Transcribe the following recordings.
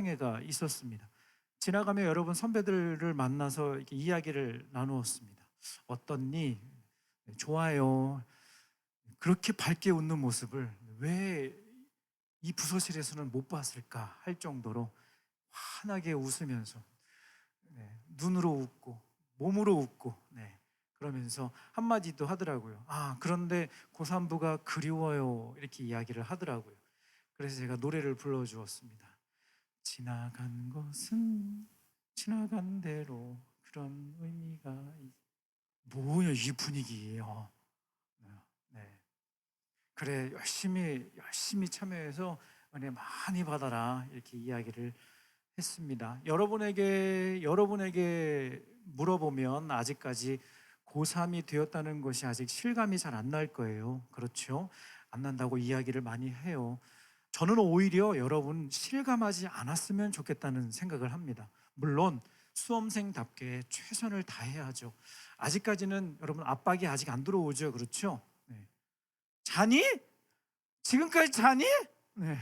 행회가 있었습니다. 지나가며 여러분 선배들을 만나서 이렇게 이야기를 나누었습니다. 어떻니? 네, 좋아요. 그렇게 밝게 웃는 모습을 왜 이 부서실에서는 못 봤을까 할 정도로 환하게 웃으면서 네, 눈으로 웃고 몸으로 웃고 네, 그러면서 한마디도 하더라고요. 아 그런데 고산부가 그리워요 이렇게 이야기를 하더라고요. 그래서 제가 노래를 불러주었습니다. 지나간 것은 지나간 대로 그런 의미가 있... 뭐야 이 분위기예요. 네. 그래 열심히 열심히 참여해서 은혜 많이 받아라 이렇게 이야기를 했습니다. 여러분에게 여러분에게 물어보면 아직까지 고3이 되었다는 것이 아직 실감이 잘 안 날 거예요. 그렇죠? 안 난다고 이야기를 많이 해요. 저는 오히려 여러분 실감하지 않았으면 좋겠다는 생각을 합니다. 물론 수험생답게 최선을 다해야죠. 아직까지는 여러분 압박이 아직 안 들어오죠. 그렇죠? 네. 자니? 지금까지 자니? 네.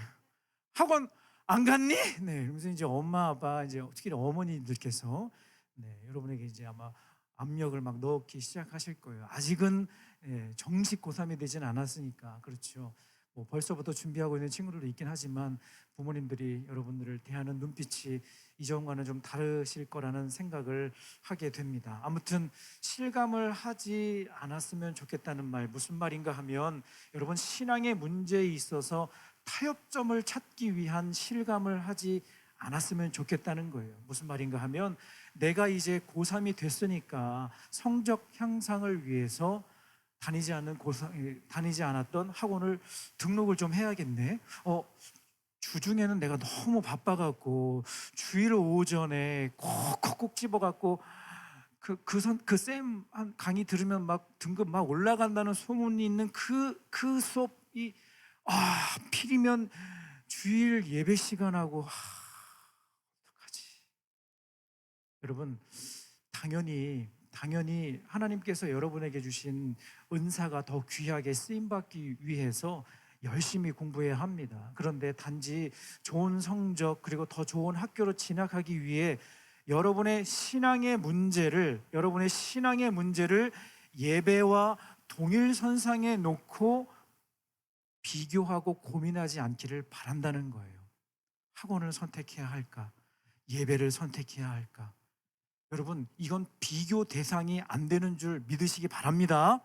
학원 안 갔니? 네. 그러면서 이제 엄마 아빠 이제 특히 어머니들께서 네, 여러분에게 이제 아마 압력을 막 넣기 시작하실 거예요. 아직은 예, 정식 고3이 되진 않았으니까 그렇죠. 뭐 벌써부터 준비하고 있는 친구들도 있긴 하지만 부모님들이 여러분들을 대하는 눈빛이 이전과는 좀 다르실 거라는 생각을 하게 됩니다. 아무튼 실감을 하지 않았으면 좋겠다는 말 무슨 말인가 하면 여러분 신앙의 문제에 있어서 타협점을 찾기 위한 실감을 하지 않았으면 좋겠다는 거예요. 무슨 말인가 하면 내가 이제 고3이 됐으니까 성적 향상을 위해서 다니지 않는 고사, 다니지 않았던 학원을 등록을 좀 해야겠네. 어, 주중에는 내가 너무 바빠갖고 주일 오전에 콕콕콕 집어갖고 그 그 선 그쌤 강의 들으면 막 등급 막 올라간다는 소문이 있는 그 그 수업이 아 필이면 주일 예배 시간하고 아, 어떡하지? 여러분 당연히 당연히 하나님께서 여러분에게 주신 은사가 더 귀하게 쓰임 받기 위해서 열심히 공부해야 합니다. 그런데 단지 좋은 성적 그리고 더 좋은 학교로 진학하기 위해 여러분의 신앙의 문제를 여러분의 신앙의 문제를 예배와 동일 선상에 놓고 비교하고 고민하지 않기를 바란다는 거예요. 학원을 선택해야 할까? 예배를 선택해야 할까? 여러분, 이건 비교 대상이 안 되는 줄 믿으시기 바랍니다.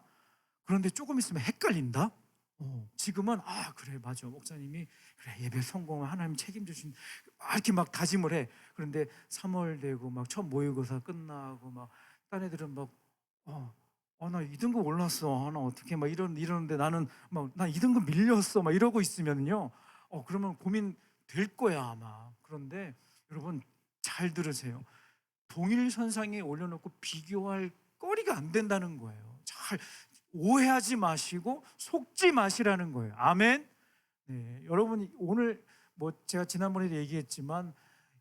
그런데 조금 있으면 헷갈린다? 어, 지금은 아 그래 맞아. 목사님이 그래 예배 성공을 하나님 책임져 주신 막 이렇게 막 다짐을 해. 그런데 3월 되고 막 첫 모의고사 끝나고 막 딴 애들은 막어나 2등급 올랐어. 나 어떻게 막 이런 이러는데 나는 막 나 2등급 밀렸어. 막 이러고 있으면요 어 그러면 고민 될 거야 아마. 그런데 여러분 잘 들으세요 동일 선상에 올려놓고 비교할 거리가 안 된다는 거예요. 잘 오해하지 마시고 속지 마시라는 거예요. 아멘. 네, 여러분 오늘 뭐 제가 지난번에도 얘기했지만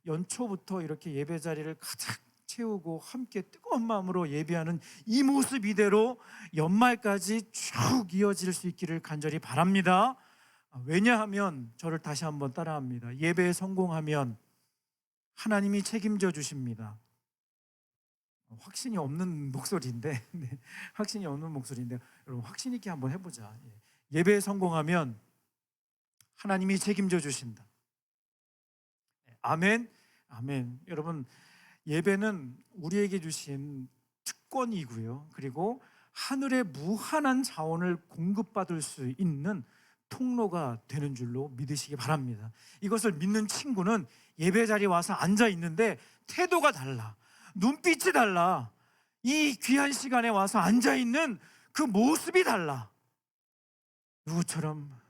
연초부터 이렇게 예배 자리를 가득 채우고 함께 뜨거운 마음으로 예배하는 이 모습 이대로 연말까지 쭉 이어질 수 있기를 간절히 바랍니다. 왜냐하면 저를 다시 한번 따라합니다. 예배에 성공하면 하나님이 책임져 주십니다. 확신이 없는 목소리인데 네, 확신이 없는 목소리인데 여러분 확신 있게 한번 해보자. 예. 예배에 성공하면 하나님이 책임져 주신다. 네, 아멘, 아멘. 여러분 예배는 우리에게 주신 특권이고요. 그리고 하늘의 무한한 자원을 공급받을 수 있는 통로가 되는 줄로 믿으시기 바랍니다. 이것을 믿는 친구는 예배 자리에 와서 앉아 있는데 태도가 달라. 눈빛이 달라. 이 귀한 시간에 와서 앉아 있는 그 모습이 달라. 누구처럼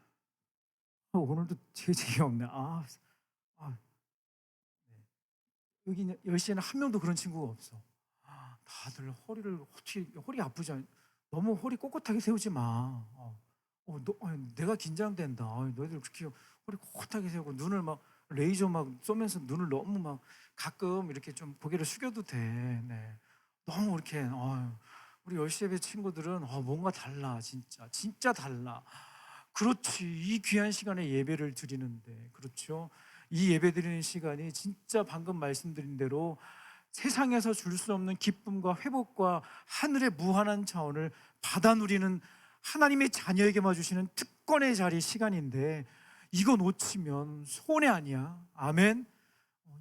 어, 오늘도 되게 재미없네. 아, 아 네. 여기 10시에는 한 명도 그런 친구가 없어. 아, 다들 허리를 어떻게 허리 아프지 않? 너무 허리 꼿꼿하게 세우지 마. 어, 어, 너, 아니, 내가 긴장된다. 아니, 너희들 그렇게 허리 꼿꼿하게 세우고 눈을 막 레이저 막 쏘면서 눈을 너무 막 가끔 이렇게 좀 고개를 숙여도 돼. 네. 너무 이렇게 어, 우리 열시예배 친구들은 어, 뭔가 달라 진짜 진짜 달라. 그렇지 이 귀한 시간에 예배를 드리는데 그렇죠. 이 예배 드리는 시간이 진짜 방금 말씀드린 대로 세상에서 줄 수 없는 기쁨과 회복과 하늘의 무한한 차원을 받아 누리는 하나님의 자녀에게만 주시는 특권의 자리 시간인데 이거 놓치면 손해 아니야. 아멘.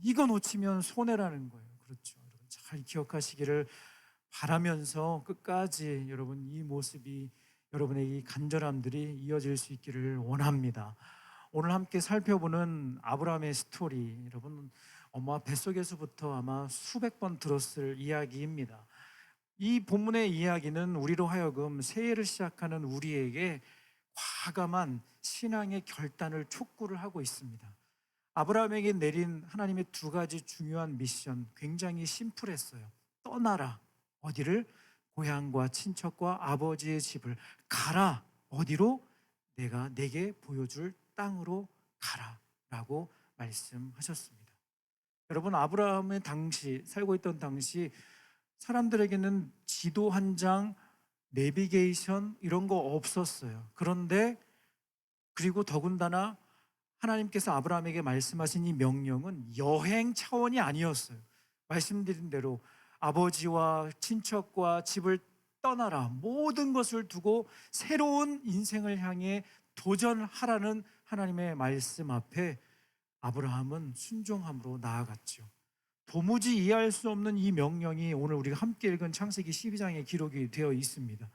이거 놓치면 손해라는 거예요. 그렇죠. 여러분 잘 기억하시기를 바라면서 끝까지 여러분 이 모습이 여러분의 이 간절함들이 이어질 수 있기를 원합니다. 오늘 함께 살펴보는 아브라함의 스토리 여러분 엄마 뱃속에서부터 아마 수백 번 들었을 이야기입니다. 이 본문의 이야기는 우리로 하여금 새해를 시작하는 우리에게 과감한 신앙의 결단을 촉구를 하고 있습니다. 아브라함에게 내린 하나님의 두 가지 중요한 미션 굉장히 심플했어요. 떠나라. 어디를? 고향과 친척과 아버지의 집을 가라. 어디로? 내가 내게 보여줄 땅으로 가라 라고 말씀하셨습니다. 여러분 아브라함의 당시 살고 있던 당시 사람들에게는 지도 한 장, 내비게이션 이런 거 없었어요. 그런데 그리고 더군다나 하나님께서 아브라함에게 말씀하신 이 명령은 여행 차원이 아니었어요. 말씀드린 대로 아버지와 친척과 집을 떠나라. 모든 것을 두고 새로운 인생을 향해 도전하라는 하나님의 말씀 앞에 아브라함은 순종함으로 나아갔죠. 도무지 이해할 수 없는 이 명령이 오늘 우리가 함께 읽은 창세기 12장에 기록이 되어 있습니다.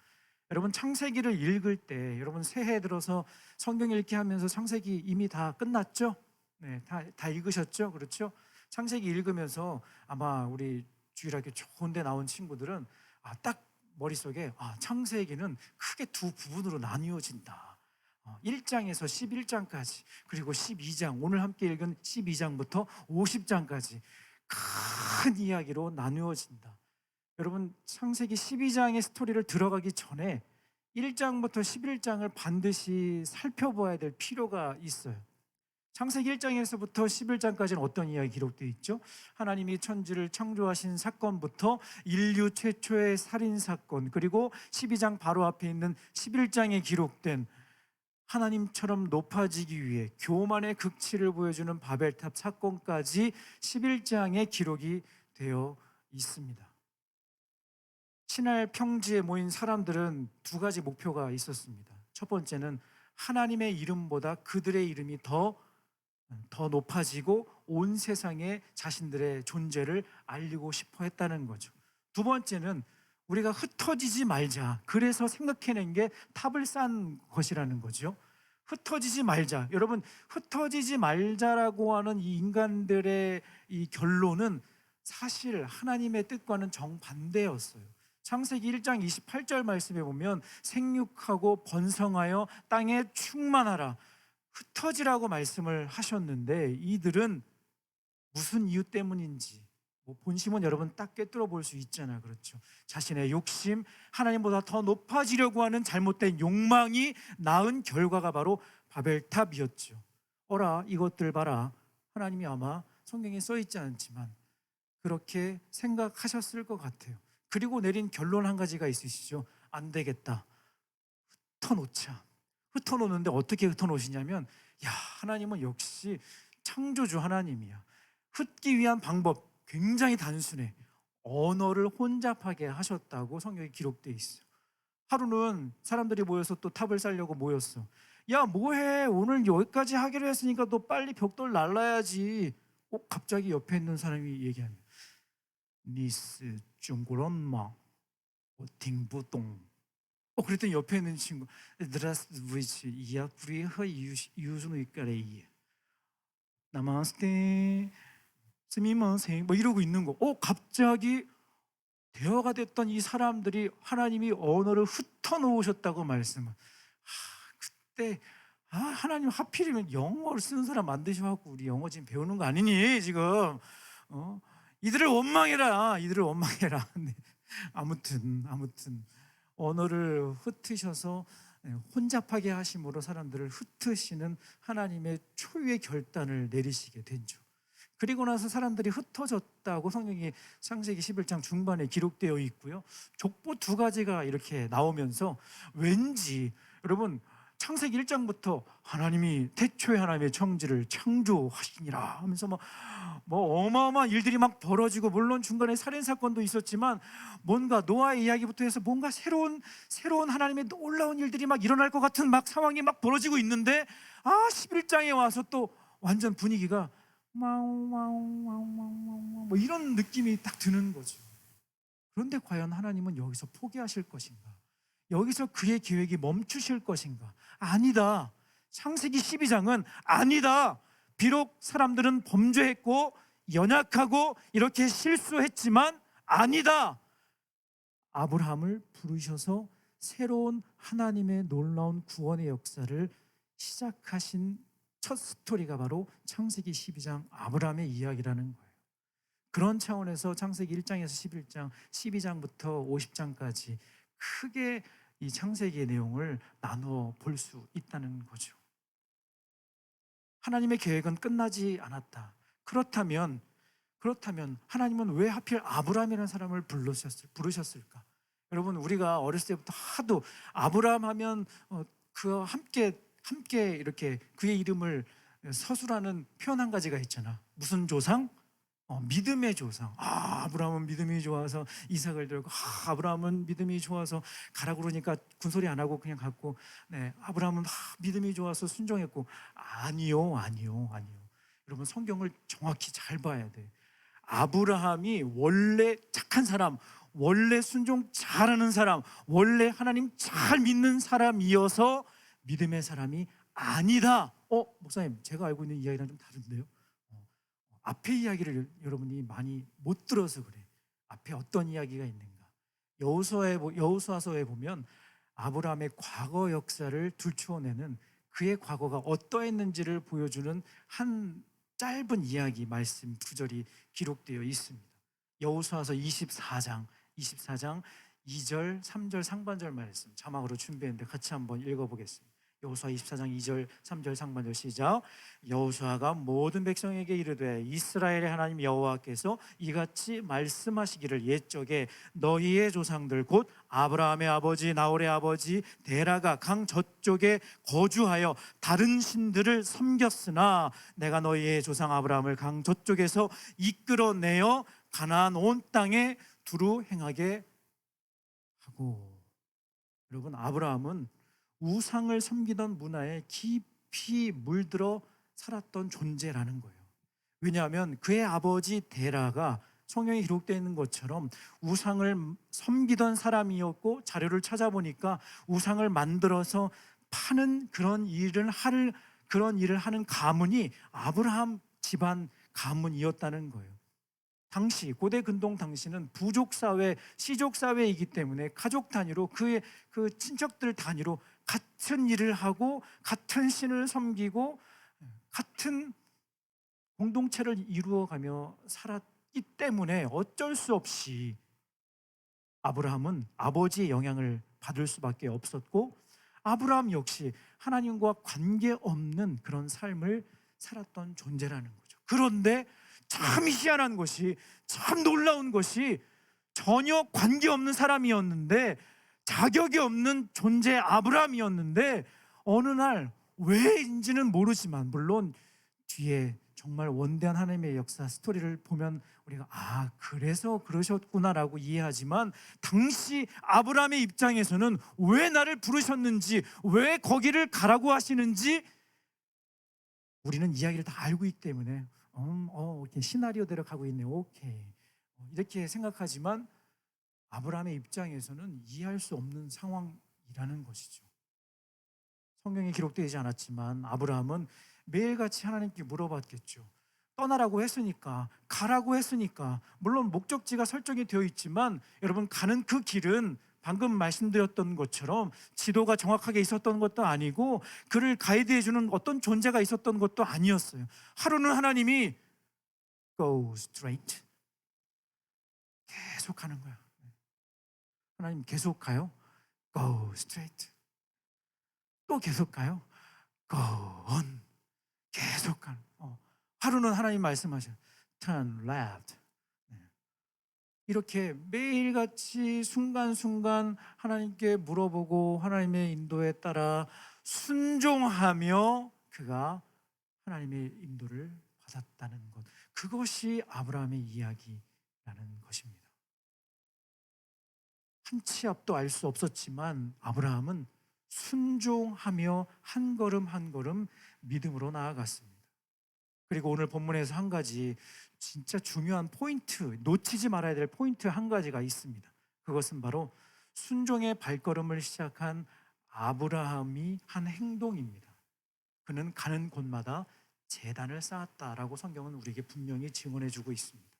여러분 창세기를 읽을 때 여러분 새해 들어서 성경 읽기 하면서 창세기 이미 다 끝났죠? 네, 다, 다 읽으셨죠? 그렇죠? 창세기 읽으면서 아마 우리 주일학교 좋은데 나온 친구들은 아, 딱 머릿속에 아, 창세기는 크게 두 부분으로 나뉘어진다. 어, 1장에서 11장까지 그리고 12장 오늘 함께 읽은 12장부터 50장까지 큰 이야기로 나누어진다. 여러분 창세기 12장의 스토리를 들어가기 전에 1장부터 11장을 반드시 살펴봐야 될 필요가 있어요. 창세기 1장에서부터 11장까지는 어떤 이야기 기록되어 있죠? 하나님이 천지를 창조하신 사건부터 인류 최초의 살인 사건 그리고 12장 바로 앞에 있는 11장에 기록된 하나님처럼 높아지기 위해 교만의 극치를 보여주는 바벨탑 사건까지 11장에 기록이 되어 있습니다. 신할 평지에 모인 사람들은 두 가지 목표가 있었습니다. 첫 번째는 하나님의 이름보다 그들의 이름이 더, 더 높아지고 온 세상에 자신들의 존재를 알리고 싶어 했다는 거죠. 두 번째는 우리가 흩어지지 말자. 그래서 생각해낸 게 탑을 쌓은 것이라는 거죠. 흩어지지 말자. 여러분, 흩어지지 말자라고 하는 이 인간들의 이 결론은 사실 하나님의 뜻과는 정반대였어요. 창세기 1장 28절 말씀에 보면 생육하고 번성하여 땅에 충만하라. 흩어지라고 말씀을 하셨는데 이들은 무슨 이유 때문인지 뭐 본심은 여러분 딱 꿰뚫어 볼 수 있잖아 그렇죠? 자신의 욕심 하나님보다 더 높아지려고 하는 잘못된 욕망이 낳은 결과가 바로 바벨탑이었죠. 어라 이것들 봐라. 하나님이 아마 성경에 써 있지 않지만 그렇게 생각하셨을 것 같아요. 그리고 내린 결론 한 가지가 있으시죠. 안 되겠다. 흩어놓자. 흩어놓는데 어떻게 흩어놓으시냐면 야 하나님은 역시 창조주 하나님이야. 흩기 위한 방법 굉장히 단순해. 언어를 혼잡하게 하셨다고 성경에 기록돼 있어. 하루는 사람들이 모여서 또 탑을 쌓려고 모였어. 야, 뭐해? 오늘 여기까지 하기로 했으니까 너 빨리 벽돌 날라야지. 어, 갑자기 옆에 있는 사람이 얘기하네. 니스 중국런마 딩부동. 어, 그랬더니 옆에 있는 친구, 드라스부이치 이야 프리허 유순의 까레이. 나마스테. 스미먼생 뭐 이러고 있는 거. 어 갑자기 대화가 됐던 이 사람들이 하나님이 언어를 흩어 놓으셨다고 말씀을. 아, 그때 아 하나님 하필이면 영어를 쓰는 사람 만드셔갖고 우리 영어 지금 배우는 거 아니니 지금. 어 이들을 원망해라. 이들을 원망해라. 네. 아무튼 아무튼 언어를 흩으셔서 네, 혼잡하게 하심으로 사람들을 흩으시는 하나님의 초유의 결단을 내리시게 된죠. 그리고 나서 사람들이 흩어졌다고 성경이 창세기 11장 중반에 기록되어 있고요. 족보 두 가지가 이렇게 나오면서 왠지 여러분 창세기 1장부터 하나님이 태초에 하나님의 청지를 창조하시니라 하면서 뭐, 뭐 어마어마한 일들이 막 벌어지고 물론 중간에 살인 사건도 있었지만 뭔가 노아의 이야기부터 해서 뭔가 새로운 새로운 하나님의 놀라운 일들이 막 일어날 것 같은 막 상황이 막 벌어지고 있는데 아 11장에 와서 또 완전 분위기가 뭐 이런 느낌이 딱 드는 거죠. 그런데 과연 하나님은 여기서 포기하실 것인가? 여기서 그의 계획이 멈추실 것인가? 아니다. 창세기 12장은 아니다. 비록 사람들은 범죄했고 연약하고 이렇게 실수했지만 아니다. 아브라함을 부르셔서 새로운 하나님의 놀라운 구원의 역사를 시작하신 첫 스토리가 바로 창세기 12장 아브라함의 이야기라는 거예요. 그런 차원에서 창세기 1장에서 11장, 12장부터 50장까지 크게 이 창세기의 내용을 나누어 볼 수 있다는 거죠. 하나님의 계획은 끝나지 않았다. 그렇다면 그렇다면 하나님은 왜 하필 아브라함이라는 사람을 부르셨을, 부르셨을까? 여러분 우리가 어렸을 때부터 하도 아브라함 하면 어, 그와 함께 함께 이렇게 그의 이름을 서술하는 표현 한 가지가 있잖아. 무슨 조상? 어, 믿음의 조상. 아, 아브라함은 믿음이 좋아서 이삭을 들고, 아, 아브라함은 믿음이 좋아서 가라 그러니까 군소리 안 하고 그냥 갔고, 네, 아브라함은 아, 믿음이 좋아서 순종했고, 아니요, 아니요, 아니요. 여러분 성경을 정확히 잘 봐야 돼. 아브라함이 원래 착한 사람, 원래 순종 잘하는 사람, 원래 하나님 잘 믿는 사람이어서 믿음의 사람이 아니다. 어, 목사님, 제가 알고 있는 이야기랑 좀 다른데요. 어, 앞에 이야기를 여러분이 많이 못 들어서 그래. 앞에 어떤 이야기가 있는가? 여호수아에 보- 여호수아서에 보면 아브라함의 과거 역사를 들추어내는 그의 과거가 어떠했는지를 보여주는 한 짧은 이야기 말씀 구절이 기록되어 있습니다. 여호수아서 24장 24장 2절, 3절 상반절 말씀 자막으로 준비했는데 같이 한번 읽어보겠습니다. 여호수아 24장 2절, 3절 상반절 시작. 여호수아가 모든 백성에게 이르되 이스라엘의 하나님 여호와께서 이같이 말씀하시기를 옛적에 너희의 조상들 곧 아브라함의 아버지 나홀의 아버지 데라가 강 저쪽에 거주하여 다른 신들을 섬겼으나 내가 너희의 조상 아브라함을 강 저쪽에서 이끌어내어 가나안 온 땅에 두루 행하게 하고 여러분 아브라함은 우상을 섬기던 문화에 깊이 물들어 살았던 존재라는 거예요. 왜냐하면 그의 아버지 데라가 성경에 기록되어 있는 것처럼 우상을 섬기던 사람이었고 자료를 찾아보니까 우상을 만들어서 파는 그런 일을 할 그런 일을 하는 가문이 아브라함 집안 가문이었다는 거예요. 당시 고대 근동 당시는 부족 사회, 시족 사회이기 때문에 가족 단위로 그의 그 친척들 단위로 같은 일을 하고 같은 신을 섬기고 같은 공동체를 이루어가며 살았기 때문에 어쩔 수 없이 아브라함은 아버지의 영향을 받을 수밖에 없었고 아브라함 역시 하나님과 관계없는 그런 삶을 살았던 존재라는 거죠. 그런데 참 희한한 것이 참 놀라운 것이 전혀 관계없는 사람이었는데 자격이 없는 존재 아브라함이었는데 어느 날 왜인지는 모르지만 물론 뒤에 정말 원대한 하나님의 역사 스토리를 보면 우리가 아 그래서 그러셨구나라고 이해하지만 당시 아브라함의 입장에서는 왜 나를 부르셨는지 왜 거기를 가라고 하시는지 우리는 이야기를 다 알고 있기 때문에 음, 어, 이렇게 시나리오대로 가고 있네. 오케이. 어, 이렇게 생각하지만 아브라함의 입장에서는 이해할 수 없는 상황이라는 것이죠. 성경에 기록되지 않았지만 아브라함은 매일같이 하나님께 물어봤겠죠. 떠나라고 했으니까 가라고 했으니까 물론 목적지가 설정이 되어 있지만 여러분 가는 그 길은 방금 말씀드렸던 것처럼 지도가 정확하게 있었던 것도 아니고 그를 가이드해 주는 어떤 존재가 있었던 것도 아니었어요. 하루는 하나님이 go straight 계속 가는 거야. 하나님 계속 가요. go straight. 또 계속 가요. go on. 계속 가는. 어. 하루는 하나님 말씀하셔. turn left. 네. 이렇게 매일같이 순간순간 하나님께 물어보고 하나님의 인도에 따라 순종하며 그가 하나님의 인도를 받았다는 것. 그것이 아브라함의 이야기라는 것입니다. 한 치 앞도 알 수 없었지만 아브라함은 순종하며 한 걸음 한 걸음 믿음으로 나아갔습니다. 그리고 오늘 본문에서 한 가지 진짜 중요한 포인트, 놓치지 말아야 될 포인트 한 가지가 있습니다. 그것은 바로 순종의 발걸음을 시작한 아브라함이 한 행동입니다. 그는 가는 곳마다 재단을 쌓았다라고 성경은 우리에게 분명히 증언해 주고 있습니다.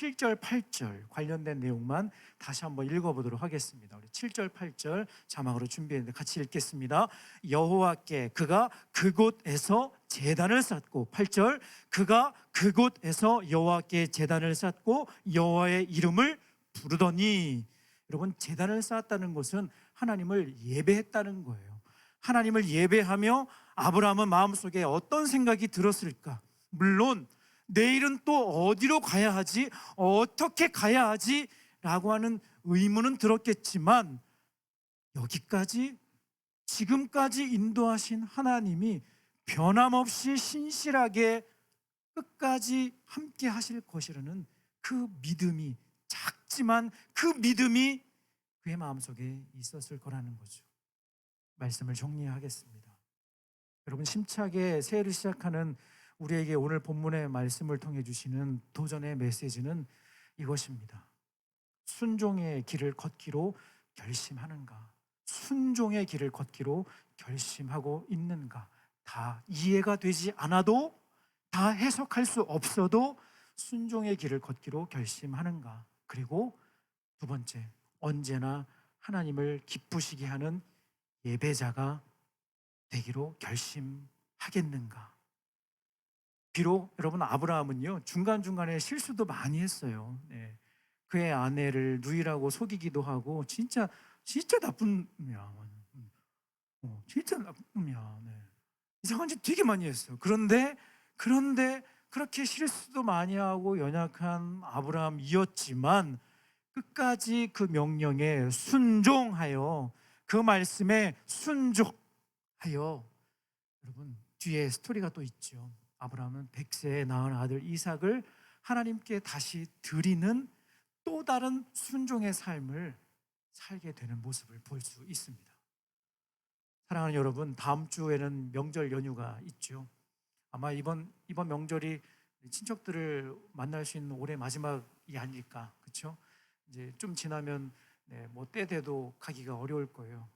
7절, 8절 관련된 내용만 다시 한번 읽어보도록 하겠습니다. 우리 7절, 8절 자막으로 준비했는데 같이 읽겠습니다. 여호와께 그가 그곳에서 재단을 쌓고 8절 그가 그곳에서 여호와께 재단을 쌓고 여호와의 이름을 부르더니 여러분 재단을 쌓았다는 것은 하나님을 예배했다는 거예요. 하나님을 예배하며 아브라함은 마음속에 어떤 생각이 들었을까? 물론 내일은 또 어디로 가야 하지? 어떻게 가야 하지? 라고 하는 의문은 들었겠지만 여기까지 지금까지 인도하신 하나님이 변함없이 신실하게 끝까지 함께 하실 것이라는 그 믿음이 작지만 그 믿음이 그의 마음속에 있었을 거라는 거죠. 말씀을 정리하겠습니다. 여러분 심차게 새해를 시작하는 우리에게 오늘 본문의 말씀을 통해 주시는 도전의 메시지는 이것입니다. 순종의 길을 걷기로 결심하는가? 순종의 길을 걷기로 결심하고 있는가? 다 이해가 되지 않아도 다 해석할 수 없어도 순종의 길을 걷기로 결심하는가? 그리고 두 번째, 언제나 하나님을 기쁘시게 하는 예배자가 되기로 결심하겠는가? 비록 여러분 아브라함은요 중간 중간에 실수도 많이 했어요. 네. 그의 아내를 누이라고 속이기도 하고 진짜 진짜 나쁜 놈이야. 어, 진짜 나쁜 놈이야. 네. 이상한 짓 되게 많이 했어요. 그런데 그런데 그렇게 실수도 많이 하고 연약한 아브라함이었지만 끝까지 그 명령에 순종하여 그 말씀에 순종하여 여러분 뒤에 스토리가 또 있죠. 아브라함은 백세에 낳은 아들 이삭을 하나님께 다시 드리는 또 다른 순종의 삶을 살게 되는 모습을 볼 수 있습니다. 사랑하는 여러분, 다음 주에는 명절 연휴가 있죠. 아마 이번 이번 명절이 친척들을 만날 수 있는 올해 마지막이 아닐까, 그렇죠? 이제 좀 지나면 네, 뭐때 돼도 가기가 어려울 거예요.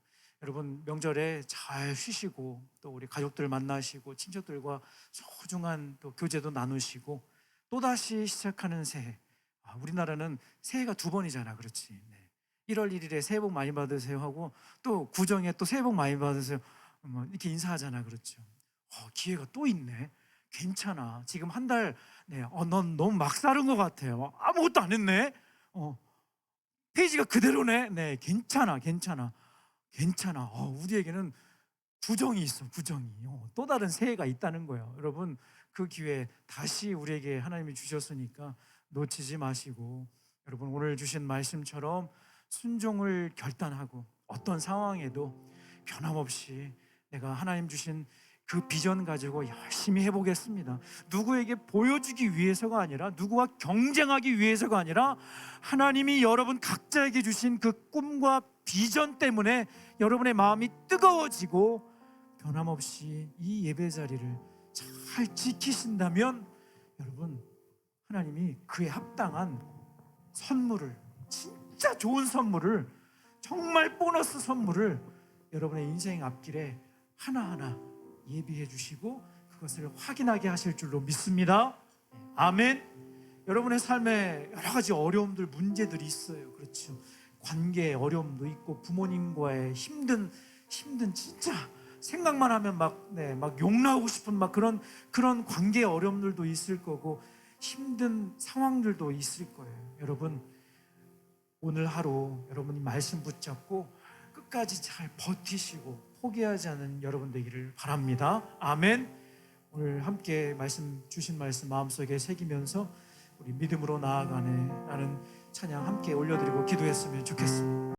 여러분 명절에 잘 쉬시고 또 우리 가족들 만나시고 친척들과 소중한 또 교제도 나누시고 또 다시 시작하는 새해. 아, 우리나라는 새해가 두 번이잖아, 그렇지? 네. 1월 1일에 새해 복 많이 받으세요 하고 또 구정에 또 새해 복 많이 받으세요. 뭐 이렇게 인사하잖아, 그렇죠? 어, 기회가 또 있네. 괜찮아. 지금 한 달, 네, 어, 넌 너무 막 사는 것 같아요. 아무것도 안 했네. 어, 페이지가 그대로네. 네, 괜찮아, 괜찮아. 괜찮아. 어, 우리에게는 구정이 있어, 구정이. 어, 또 다른 새해가 있다는 거예요. 여러분, 그 기회 다시 우리에게 하나님이 주셨으니까 놓치지 마시고, 여러분, 오늘 주신 말씀처럼 순종을 결단하고 어떤 상황에도 변함없이 내가 하나님 주신 그 비전 가지고 열심히 해보겠습니다. 누구에게 보여주기 위해서가 아니라 누구와 경쟁하기 위해서가 아니라 하나님이 여러분 각자에게 주신 그 꿈과 비전 때문에 여러분의 마음이 뜨거워지고 변함없이 이 예배 자리를 잘 지키신다면 여러분 하나님이 그에 합당한 선물을 진짜 좋은 선물을 정말 보너스 선물을 여러분의 인생 앞길에 하나하나 예비해 주시고 그것을 확인하게 하실 줄로 믿습니다. 아멘. 여러분의 삶에 여러 가지 어려움들, 문제들이 있어요. 그렇죠. 관계 어려움도 있고 부모님과의 힘든 힘든 진짜 생각만 하면 막 네, 막 욕 나오고 싶은 막 그런 그런 관계 어려움들도 있을 거고 힘든 상황들도 있을 거예요. 여러분 오늘 하루 여러분이 말씀 붙잡고 끝까지 잘 버티시고 포기하지 않은 여러분 되기를 바랍니다. 아멘. 오늘 함께 말씀 주신 말씀 마음속에 새기면서 우리 믿음으로 나아가네 라는 찬양 함께 올려드리고 기도했으면 좋겠습니다.